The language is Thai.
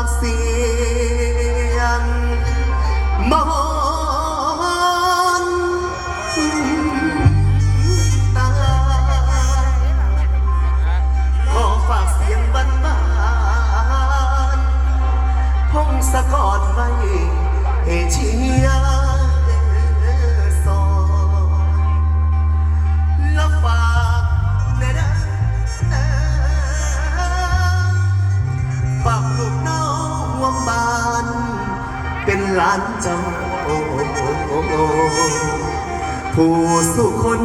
ากเสียงมอนตาขอฝากเสียงบ้านบ้านพงสะกอดไว้ให้เชีย ร้านเจ้าผู้สุคน